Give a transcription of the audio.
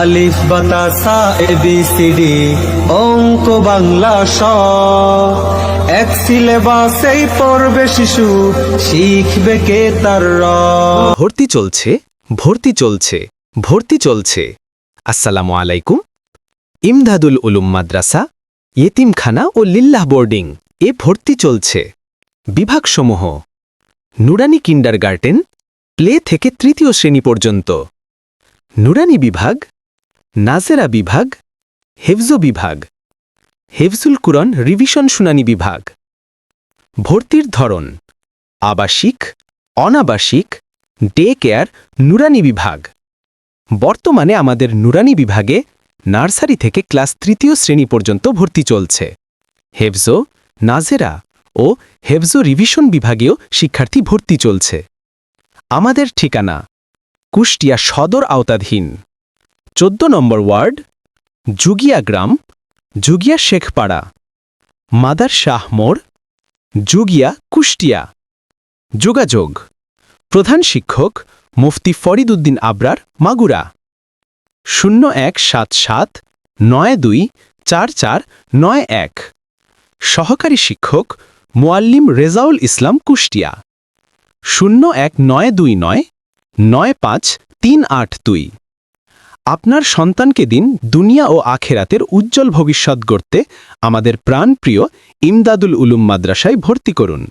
আলিফ বাতাসা এবিসিডি অঙ্ক বাংলা স। এক সিলেবাসেই পড়বে শিশু, শিখবে কে তার র। ভর্তি চলছে ভর্তি চলছে ভর্তি চলছে। আসসালামু আলাইকুম। ইমদাদুল উলুম মাদ্রাসা, ইয়েতিমখানা ও লিল্লাহ বোর্ডিং এ ভর্তি চলছে। বিভাগসমূহ। নুরানি কিন্ডার গার্ডেন প্লে থেকে তৃতীয় শ্রেণি পর্যন্ত। নুরানি বিভাগ নাজেরা বিভাগ, হেফজো বিভাগ, হেফজুল কুরন রিভিশন শুনানি বিভাগ। ভর্তির ধরন, আবাসিক, অনাবাসিক, ডে কেয়ার, নুরানি বিভাগ। বর্তমানে আমাদের নুরানি বিভাগে নার্সারি থেকে ক্লাস তৃতীয় শ্রেণি পর্যন্ত ভর্তি চলছে। হেফজো, নাজেরা ও হেফজো রিভিশন বিভাগেও শিক্ষার্থী ভর্তি চলছে। আমাদের ঠিকানা, কুষ্টিয়া সদর আওতাধীন। চোদ্দ নম্বর ওয়ার্ড, জুগিয়া গ্রাম, জুগিয়া শেখপাড়া, মাদার শাহ মোড়, জুগিয়া কুষ্টিয়া। যোগাযোগ, প্রধান শিক্ষক, মুফতি ফরিদ উদ্দিন আবরার, মাগুরা। শূন্য এক সাত সাত নয় দুই চার চার নয় এক। সহকারী শিক্ষক, মোয়াল্লিম রেজাউল ইসলাম কুষ্টিয়া। শূন্য এক নয় দুই নয় নয় পাঁচ তিন আট দুই। আপনার সন্তানকে দিন দুনিয়া ও আখেরাতের উজ্জ্বল ভবিষ্যৎ গড়তে আমাদের প্রাণপ্রিয় ইমদাদুল উলুম মাদ্রাসায় ভর্তি করুন।